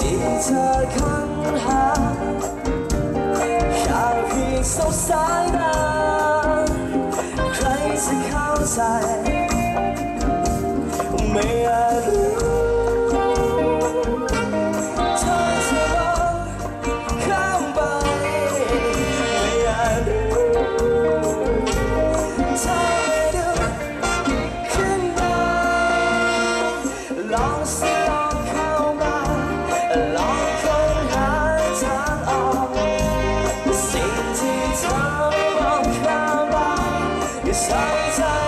ที่เธอค้นหาแค่เพียงสบสายตาใครจะเข้าใจ It's high time.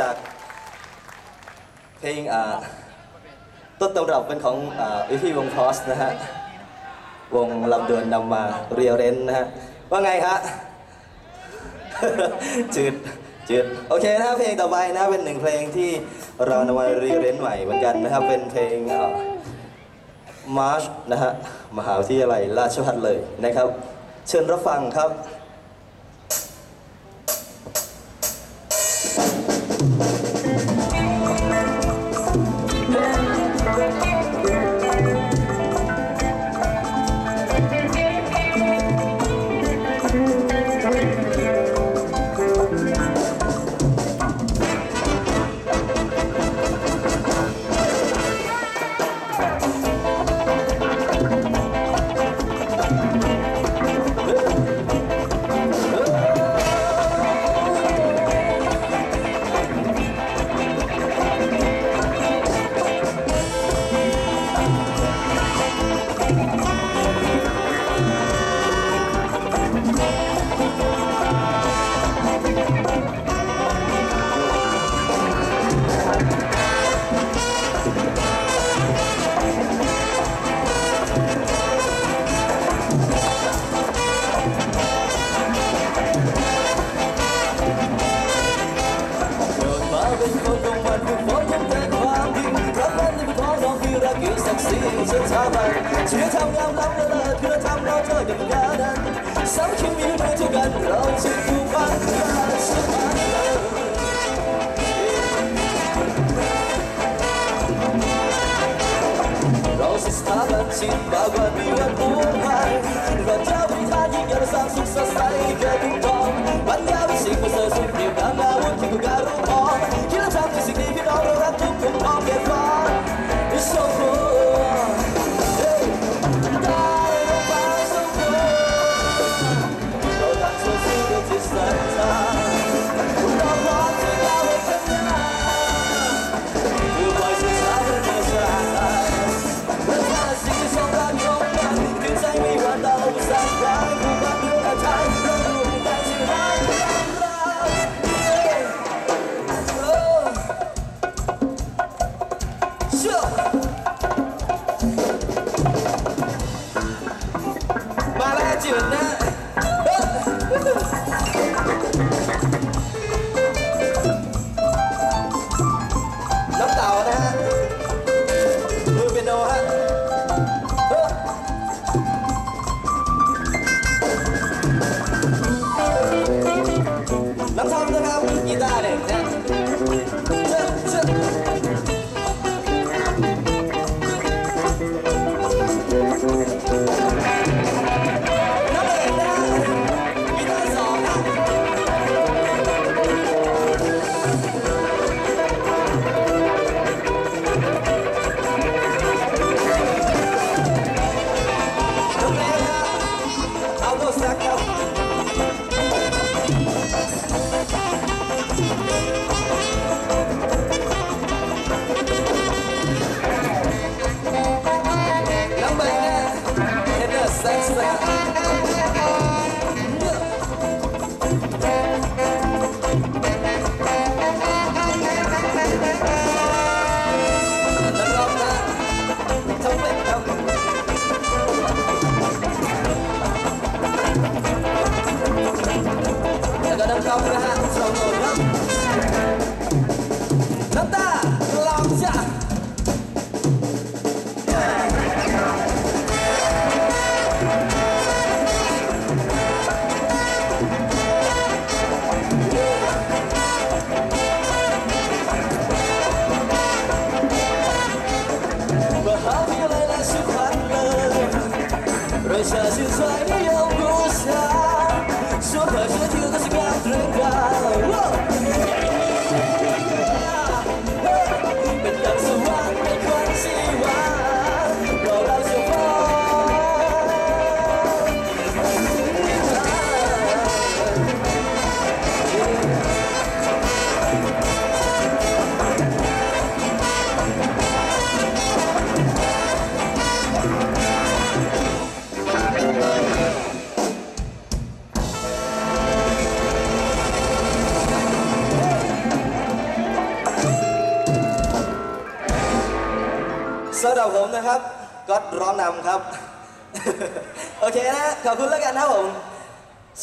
จากเพลงต้นตำรับเป็นของวิพี่วงคอสนะฮะ วงลำดวนนำมาเรียเรนนะฮะ ว่าไงฮะจืดจืดโอเคนะเพลงต่อไปนะเป็นหนึ่งเพลงที่เรานำมาเรียเรนใหม่เหมือนกันนะครับ เป็นเพลงมาร์ชนะฮะ มหาวิทยาลัยราชภัฏเลยนะครับ เชิญรับฟังครับ Chia tay, đau.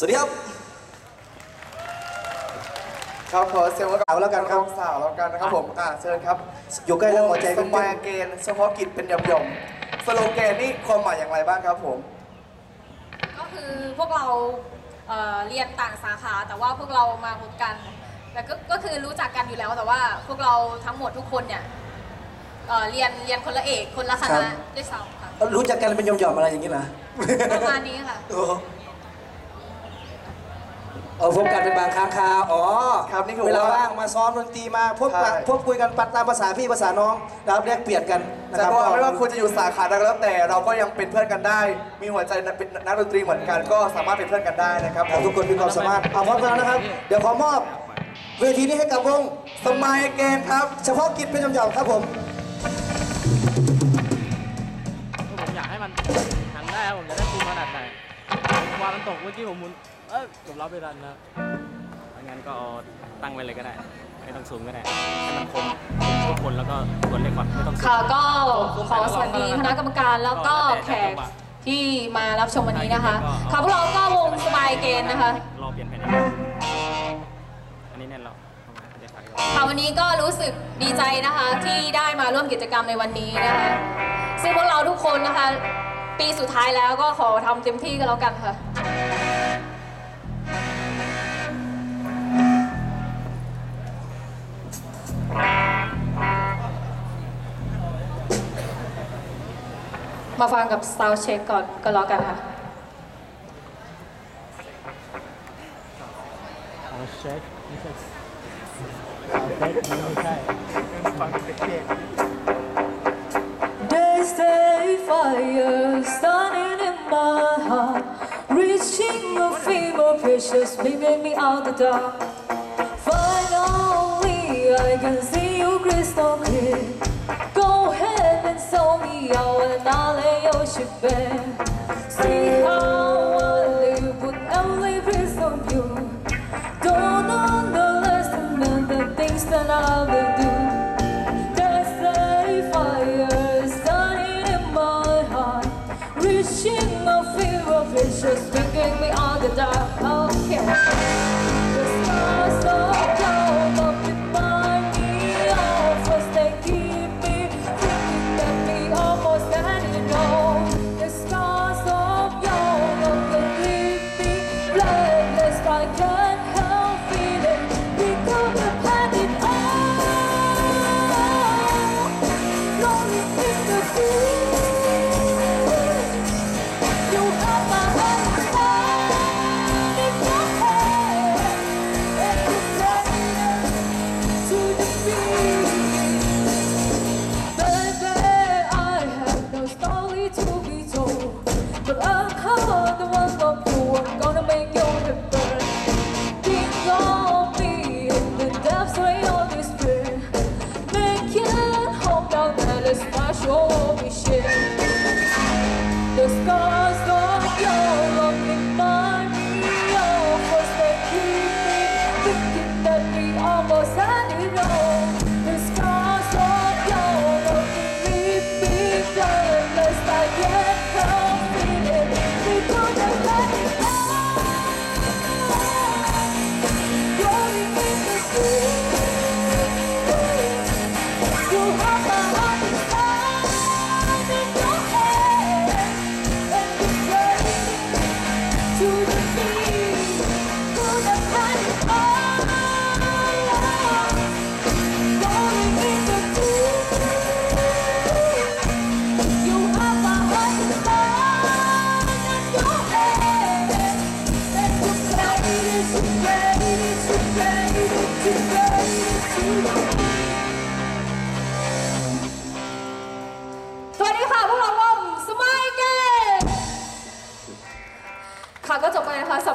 สวัสดีครับ ครับขอเซลล์สาวแล้วกันครับสาวแล้วกันนะครับผมอ่าเชิญครับอยู่ใกล้แล้วหัวใจสเป็นมัยเกณฑ์เฉพาะกิจเป็นหย่อมๆสโลแกนนี่ความหมายอย่างไรบ้างครับผม ก็คือพวกเราเอ่อเรียนต่างสาขา แต่ว่าพวกเรามาพบกันแต่ก็ก็คือรู้จักกันอยู่แล้วแต่ว่าพวกเราทั้งหมดทุกคนเนี่ยเอ่อเรียนเรียนคนละเอกคนละคครัณะบ ด้วยซ้ำค่ะ รู้จักกันเป็นหย่อมๆอะไรอย่างนี้เหรอประมาณนี้ค่ะ โอ้ เออพบกันเป็นบางครั้งคราวอ๋อครับนี่คือเวลาว่าว่างมาซ้อมดนตรีมาพบปะใช่ พบคุยกันปัดตามภาษาพี่ภาษาน้องนะครับแลกเปลี่ยนกันนะแต่ครับว่าไม่ว่าคุณจะอยู่สาขาใดก็แล้วแต่เราก็ยังเป็นเพื่อนกันได้ มีหัวใจเป็นนักดนตรีเหมือนกัน ก็สามารถเป็นเพื่อนกันได้นะครับผมทุกคนมีความสามารถเอาพร้อมกันแล้วนะครับ เดี๋ยวขอมอบ เวทีนี้ให้กับวงสมัยเกณฑ์ครับ เฉพาะกิจเป็นหย่อมๆครับผม ผมอยากให้มันหันได้ครับผมจะได้คุมขนาดไหนวางมันตกเมื่อกี้ผมหมุน เอ้ยผมรับไม่ทันนะงั้นก็เอาตั้งไว้เลยก็ได้ ไม่ต้องซูมก็ได้ให้มันคมทุกคนแล้วก็กดเลขก่อนไม่ต้องซูม ค่ะก็ขอสวัสดีคณะกรรมการแล้วก็แขกที่มารับชมวันนี้นะคะค่ะพวกเราก็วงสบายเกณฑ์นะคะ รอเปลี่ยนแผ่นอันนี้แน่นแล้วเอามาเดี๋ยวฝากดีกว่าค่ะวันนี้ก็รู้สึกดีใจนะคะที่ได้มาร่วมกิจกรรมในวันนี้นะคะ ซึ่งพวกเราทุกคนนะคะ ปีสุดท้ายแล้วก็ขอทำเต็มที่กันแล้วกันค่ะ มาฟังกับ Sound Check ก่อนก็แล้วกันค่ะเอาเช็คไม่ใช่เอาเช็คไม่ใช่ There's a fire starting in my heart, reaching a fever precious, bringing me out the dark. Can see you crystal clear. Go ahead and sell me out, and I'll lay your ship bare.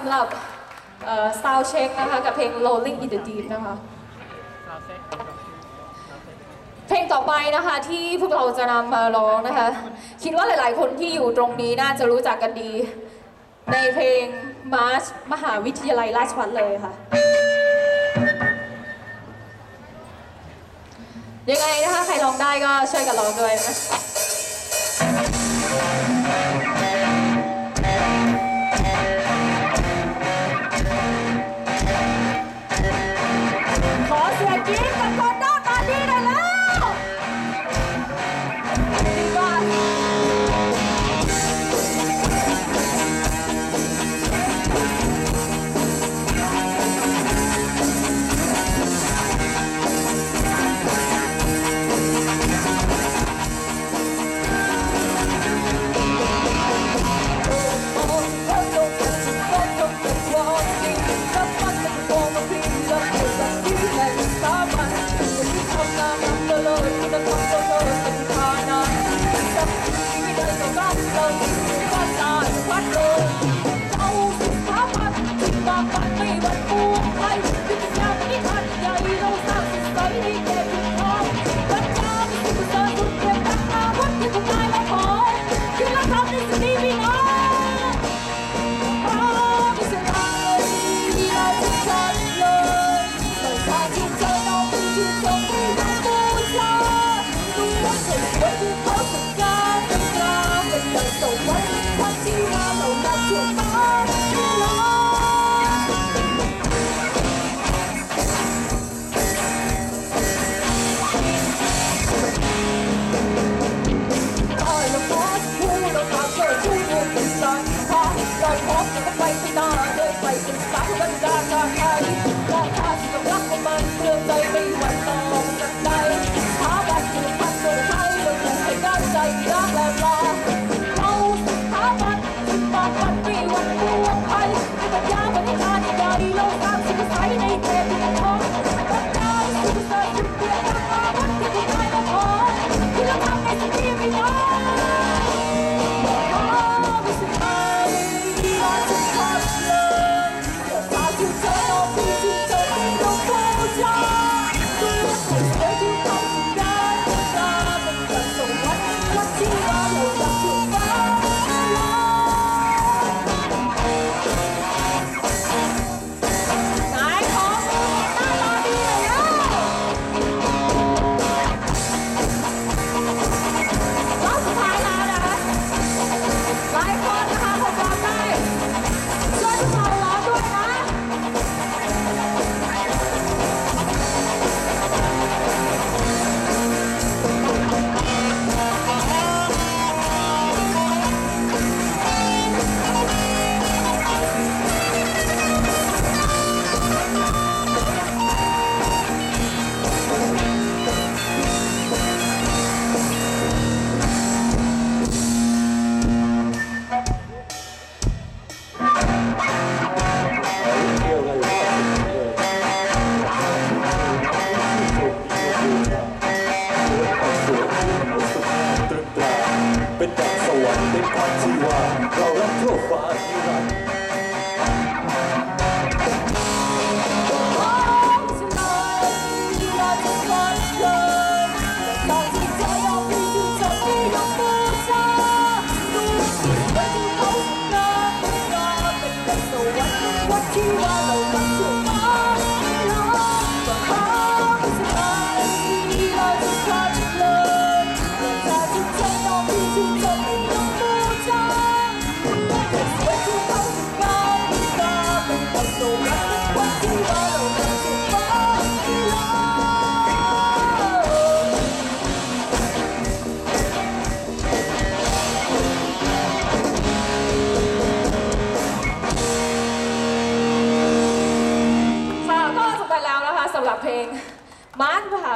ำหรับซาวเช็คนะคะกับเพลง Rolling in the Deep นะคะ เพลงต่อไปนะคะที่พวกเราจะนำมาร้องนะคะ คิดว่าหลายๆ คนที่อยู่ตรงนี้น่าจะรู้จักกันดี ในเพลง March มหาวิทยาลัยราชวัฒเลยค่ะ ยังไงนะคะ ใครร้องได้ก็ช่วยกันร้องด้วยนะ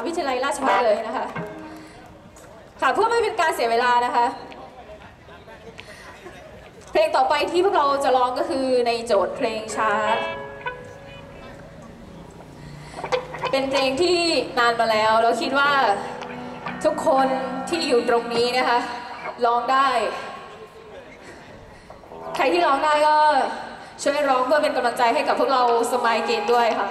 วิทยาลัยราชภัฏเลยนะคะ ค่ะเพื่อไม่เป็นการเสียเวลานะคะ เพลงต่อไปที่พวกเราจะร้องก็คือในโจทย์เพลงช้า เป็นเพลงที่นานมาแล้วเราคิดว่าทุกคนที่อยู่ตรงนี้นะคะร้องได้ ใครที่ร้องได้ก็ช่วยร้องเพื่อเป็นกำลังใจให้กับพวกเราสมัยเกนด้วยค่ะ